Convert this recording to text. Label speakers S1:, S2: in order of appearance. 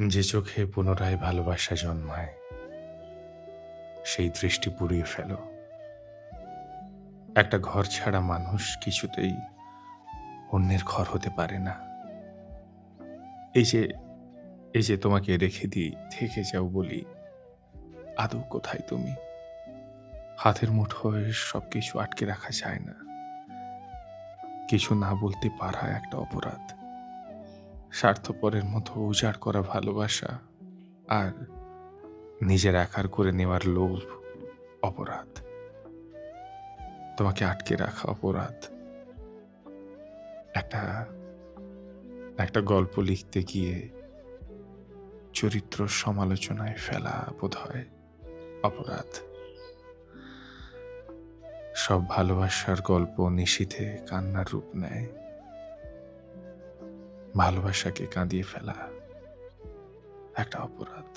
S1: যে চোখে পুনরায় ভালোবাসা জন্মায়, সেই দৃষ্টি পুড়িয়ে ফেলো। একটা ঘর ছাড়া মানুষ কিছুতেই অন্যের ঘর হতে পারে না। এই যে এই যে তোমাকে রেখে দিই থেকে যাও বলি, আদৌ কোথায় তুমি? হাতের মুঠোয় সব কিছু আটকে রাখা যায় না। কিছু না বলতে পারা একটা অপরাধ। স্বার্থপরের মতো উজাড় করা ভালোবাসা আর নিজের আকার করে নেওয়ার লোভ অপরাধ। তোমাকে আটকে রাখা অপরাধ। একটা একটা গল্প লিখতে গিয়ে চরিত্র সমালোচনায় ফেলা বোধ হয় অপরাধ। সব ভালোবাসার গল্প নিশীথে কান্নার রূপ নেয়। ভালোবাসাকে কাঁদিয়ে ফেলা একটা অপরাধ।